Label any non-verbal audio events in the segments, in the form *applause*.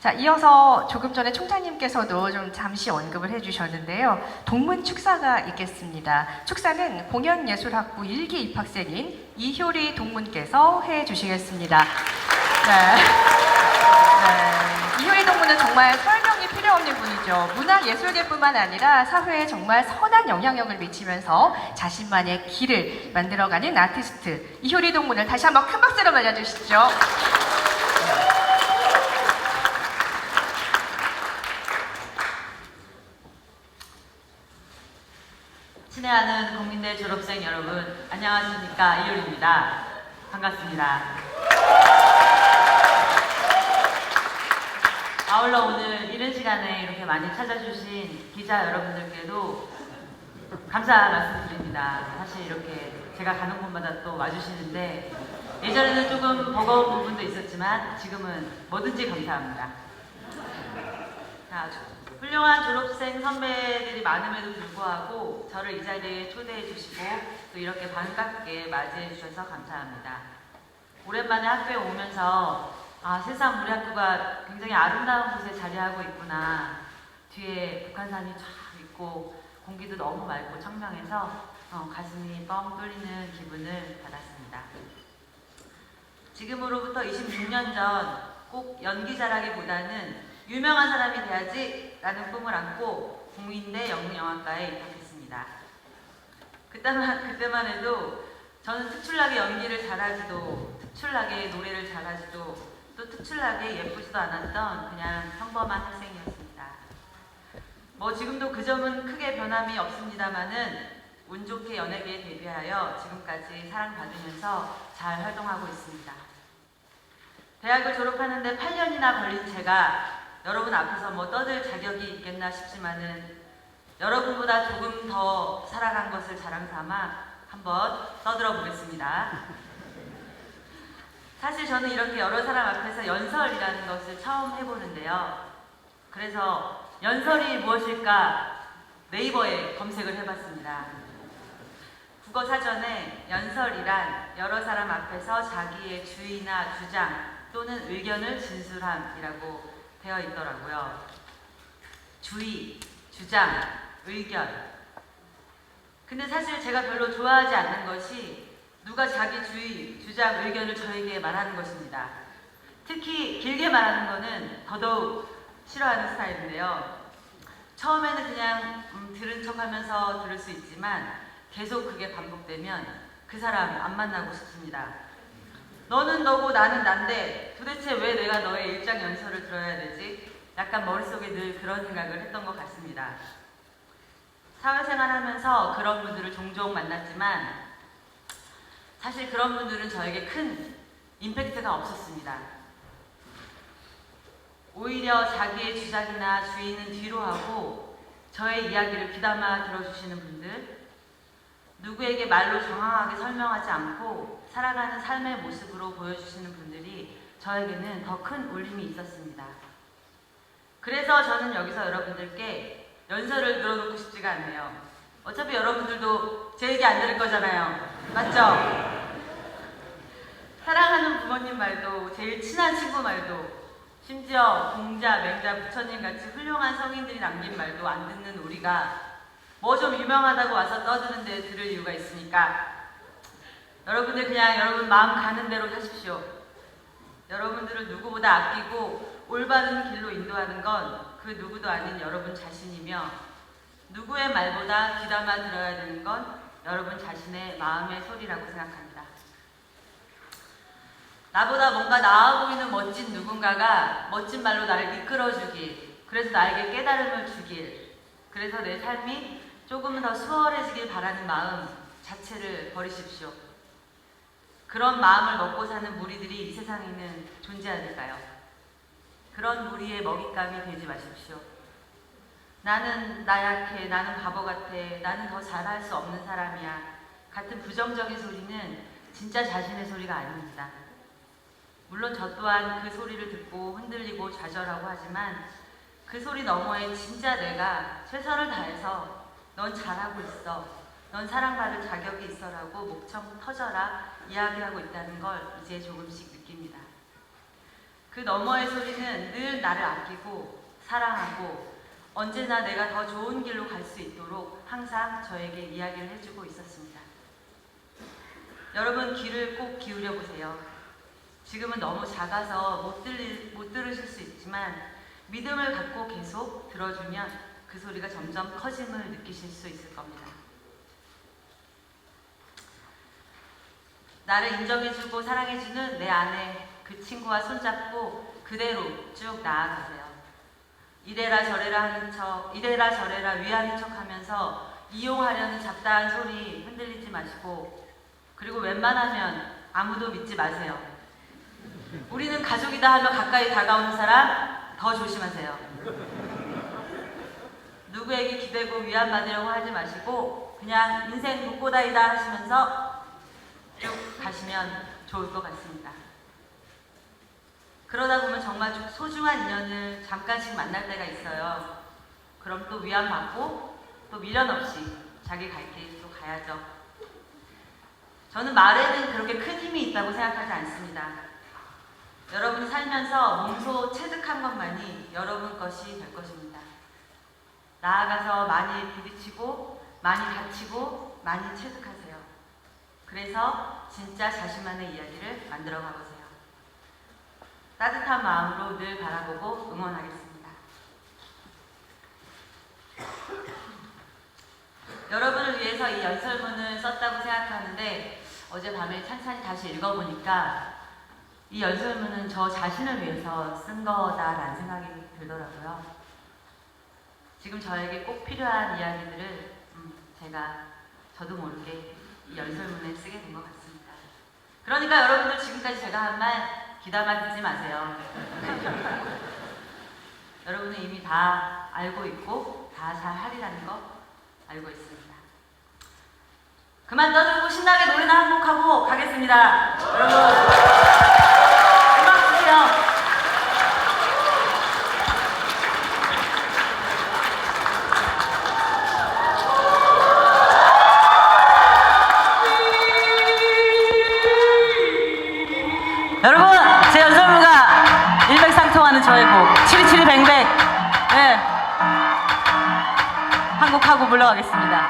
자, 이어서 조금 전에 총장님께서도 좀 잠시 언급을 해주셨는데요. 동문 축사가 있겠습니다. 축사는 공연예술학부 1기 입학생인 이효리 동문께서 해 주시겠습니다. 네. 네. 이효리 동문은 정말 설명이 필요 없는 분이죠. 문화예술계뿐만 아니라 사회에 정말 선한 영향력을 미치면서 자신만의 길을 만들어가는 아티스트 이효리 동문을 다시 한번 큰 박수로 맞아주시죠. 친애하는 국민대 졸업생 여러분, 안녕하십니까. 이효리입니다. 반갑습니다. 아울러 오늘 이른 시간에 이렇게 많이 찾아주신 기자 여러분들께도 감사 말씀드립니다. 사실 이렇게 제가 가는 곳마다 또 와주시는데 예전에는 조금 버거운 부분도 있었지만 지금은 뭐든지 감사합니다. 자, 훌륭한 졸업생 선배들이 많음에도 불구하고 저를 이 자리에 초대해 주시고 또 이렇게 반갑게 맞이해 주셔서 감사합니다. 오랜만에 학교에 오면서 아, 세상 우리 학교가 굉장히 아름다운 곳에 자리하고 있구나. 뒤에 북한산이 쫙 있고 공기도 너무 맑고 청명해서 어, 가슴이 뻥 뚫리는 기분을 받았습니다. 지금으로부터 26년 전 꼭 연기자라기보다는 유명한 사람이 돼야지 라는 꿈을 안고 국민대 영문영화과에 입학했습니다. 그때만, 그때만 해도 저는 특출나게 연기를 잘하지도 특출나게 노래를 잘하지도 또 특출나게 예쁘지도 않았던 그냥 평범한 학생이었습니다. 뭐 지금도 그 점은 크게 변함이 없습니다만은 운 좋게 연예계에 데뷔하여 지금까지 사랑받으면서 잘 활동하고 있습니다. 대학을 졸업하는데 8년이나 걸린 제가 여러분 앞에서 뭐 떠들 자격이 있겠나 싶지만은 여러분보다 조금 더 살아간 것을 자랑 삼아 한번 떠들어 보겠습니다. 사실 저는 이렇게 여러 사람 앞에서 연설이라는 것을 처음 해보는데요. 그래서 연설이 무엇일까 네이버에 검색을 해봤습니다. 국어 사전에 연설이란 여러 사람 앞에서 자기의 주의나 주장 또는 의견을 진술함이라고 되어 있더라고요. 주의, 주장, 의견. 근데 사실 제가 별로 좋아하지 않는 것이 누가 자기 주의, 주장, 의견을 저에게 말하는 것입니다. 특히 길게 말하는 거는 더더욱 싫어하는 스타일인데요. 처음에는 그냥 음, 들은 척 하면서 들을 수 있지만 계속 그게 반복되면 그 사람 안 만나고 싶습니다. 너는 너고 나는 난데 도대체 왜 내가 너의 일장 연설을 들어야 되지? 약간 머릿속에 늘 그런 생각을 했던 것 같습니다. 사회생활 하면서 그런 분들을 종종 만났지만 사실 그런 분들은 저에게 큰 임팩트가 없었습니다. 오히려 자기의 주장이나 주의는 뒤로 하고 저의 이야기를 귀담아 들어주시는 분들, 누구에게 말로 정확하게 설명하지 않고 살아가는 삶의 모습으로 보여주시는 분들이 저에게는 더 큰 울림이 있었습니다. 그래서 저는 여기서 여러분들께 연설을 들어놓고 싶지가 않네요. 어차피 여러분들도 제 얘기 안 들을 거잖아요. 맞죠? 사랑하는 부모님 말도, 제일 친한 친구 말도, 심지어 공자, 맹자, 부처님 같이 훌륭한 성인들이 남긴 말도 안 듣는 우리가 뭐 좀 유명하다고 와서 떠드는데 들을 이유가 있으니까 여러분들 그냥 여러분 마음 가는 대로 사십시오. 여러분들을 누구보다 아끼고 올바른 길로 인도하는 건 그 누구도 아닌 여러분 자신이며 누구의 말보다 귀담아 들어야 되는 건 여러분 자신의 마음의 소리라고 생각합니다. 나보다 뭔가 나아 보이는 멋진 누군가가 멋진 말로 나를 이끌어주길, 그래서 나에게 깨달음을 주길, 그래서 내 삶이 조금은 더 수월해지길 바라는 마음 자체를 버리십시오. 그런 마음을 먹고 사는 무리들이 이 세상에는 존재하니까요. 그런 무리의 먹잇감이 되지 마십시오. 나는 나약해, 나는 바보 같아, 나는 더 잘할 수 없는 사람이야. 같은 부정적인 소리는 진짜 자신의 소리가 아닙니다. 물론 저 또한 그 소리를 듣고 흔들리고 좌절하고 하지만 그 소리 너머에 진짜 내가 최선을 다해서 넌 잘하고 있어. 넌 사랑받을 자격이 있어라고 목청 터져라 이야기하고 있다는 걸 이제 조금씩 느낍니다. 그 너머의 소리는 늘 나를 아끼고 사랑하고 언제나 내가 더 좋은 길로 갈 수 있도록 항상 저에게 이야기를 해주고 있었습니다. 여러분 귀를 꼭 기울여 보세요. 지금은 너무 작아서 못, 들리, 못 들으실 수 있지만 믿음을 갖고 계속 들어주면 그 소리가 점점 커짐을 느끼실 수 있을 겁니다. 나를 인정해주고 사랑해주는 내 아내 그 친구와 손잡고 그대로 쭉 나아가세요. 이래라 저래라 하는 척, 이래라 저래라 위하는 척 하면서 이용하려는 잡다한 소리 흔들리지 마시고 그리고 웬만하면 아무도 믿지 마세요. 우리는 가족이다 하며 가까이 다가오는 사람 더 조심하세요. 누구에게 기대고 위안받으려고 하지 마시고 그냥 인생 묵고다이다 하시면서 쭉 가시면 좋을 것 같습니다. 그러다 보면 정말 좀 소중한 인연을 잠깐씩 만날 때가 있어요. 그럼 또 위안받고 또 미련 없이 자기 갈 길 또 가야죠. 저는 말에는 그렇게 큰 힘이 있다고 생각하지 않습니다. 여러분이 살면서 몸소 체득한 것만이 여러분 것이 될 것입니다. 나아가서 많이 부딪히고 많이 다치고 많이 체득하세요. 그래서 진짜 자신만의 이야기를 만들어 가보세요. 따뜻한 마음으로 늘 바라보고 응원하겠습니다. 여러분을 위해서 이 연설문을 썼다고 생각하는데 어젯밤에 찬찬히 다시 읽어보니까 이 연설문은 저 자신을 위해서 쓴 거다라는 생각이 들더라고요. 지금 저에게 꼭 필요한 이야기들을 음, 제가 저도 모르게 이 연설문에 쓰게 된 것 같습니다. 그러니까 여러분들 지금까지 제가 한말 귀담아 듣지 마세요. *laughs* 여러분은 이미 다 알고 있고 다 잘 하리라는 거 알고 있습니다. 그만 떠들고 신나게 노래나 한 곡 하고 가겠습니다. 여러분, 곡 하고 물러가겠습니다.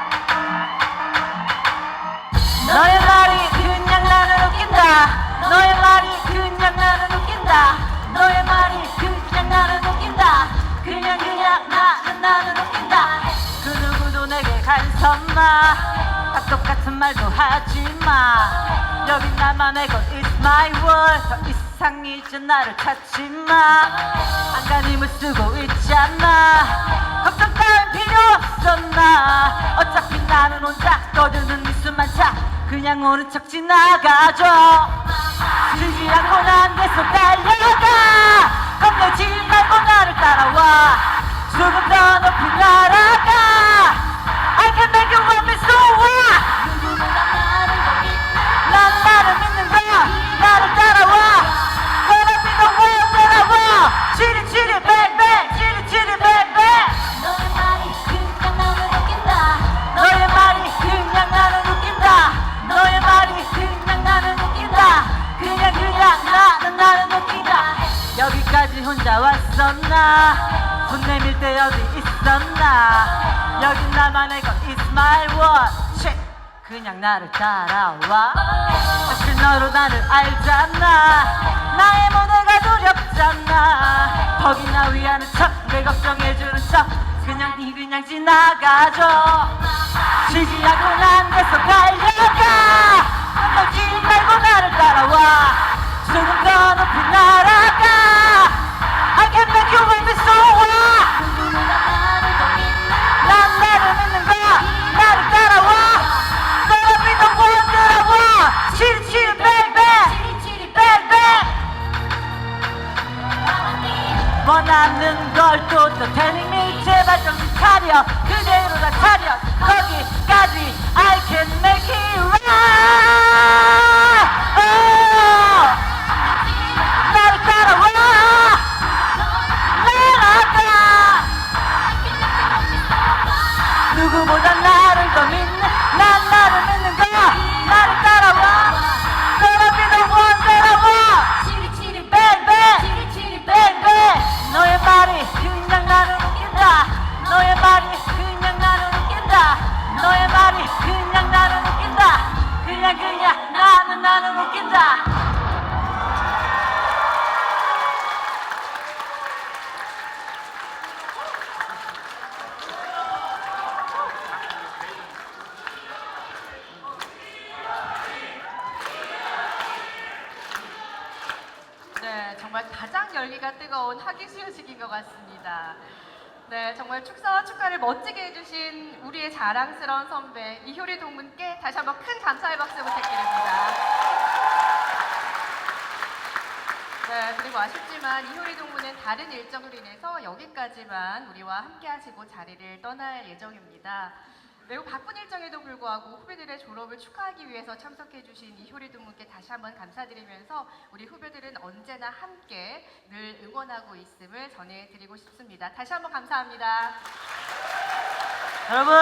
너의 말이 그냥 나는 웃긴다. 너의 말이 그냥 나는 웃긴다. 너의 말이 그냥 나는 웃긴다. 그냥 그냥 나는 나는 웃긴다. 그 누구도 내게 간섭 마. 다 똑같은 말도 하지 마. 여기 나만의 것 is my world. 더 이상 이제 나를 찾지 마. 안간힘을 쓰고 있잖아. 걱정 따윈 필요 없어 나. 어차피 나는 혼자 떠드는 미수만 차. 그냥 오는 척 지나가죠. 지지 않고 난 계속 달려가. 겁내지 말고 나를 따라와. 조금 더 높이 혼자 왔었나? 손 내밀 때 어디 있었나? 여긴 나만의 것 is my world. Shit. 그냥 나를 따라와. 사실 너로 나를 알잖아. 나의 모두가 두렵잖아. 퍽이나 위하는 척, 내 걱정해주는 척. 그냥 니 그냥 지나가죠. 쉬지 않고 난 계속 달려가. 멈지 말고 나를 따라와. 조금 더 높이 날아 원하는 걸또또 telling me 제발 정신 차려 그대로 다 차려 거기 축하드립니다. 네, 정말 가장 열기가 뜨거운 학위 수여식인 것 같습니다. 네, 정말 축사와 축하를 멋지게 해주신 우리의 자랑스러운 선배 이효리 동문께 다시 한번 큰 감사의 박수 부탁드립니다. 네, 그리고 아쉽지만 이효리 동문은 다른 일정으로 인해서 여기까지만 우리와 함께 하시고 자리를 떠날 예정입니다. 매우 바쁜 일정에도 불구하고 후배들의 졸업을 축하하기 위해서 참석해 주신 이효리 동문께 다시 한번 감사드리면서 우리 후배들은 언제나 함께 늘 응원하고 있음을 전해드리고 싶습니다. 다시 한번 감사합니다. 여러분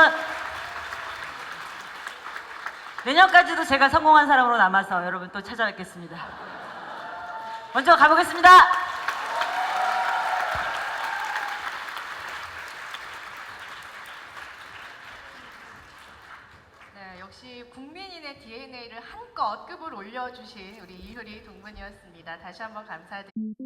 내년까지도 제가 성공한 사람으로 남아서 여러분 또 찾아뵙겠습니다. 먼저 가보겠습니다. 네, 역시 국민인의 DNA를 한껏 급을 올려주신 우리 이효리 동문이었습니다. 다시 한번 감사드립니다.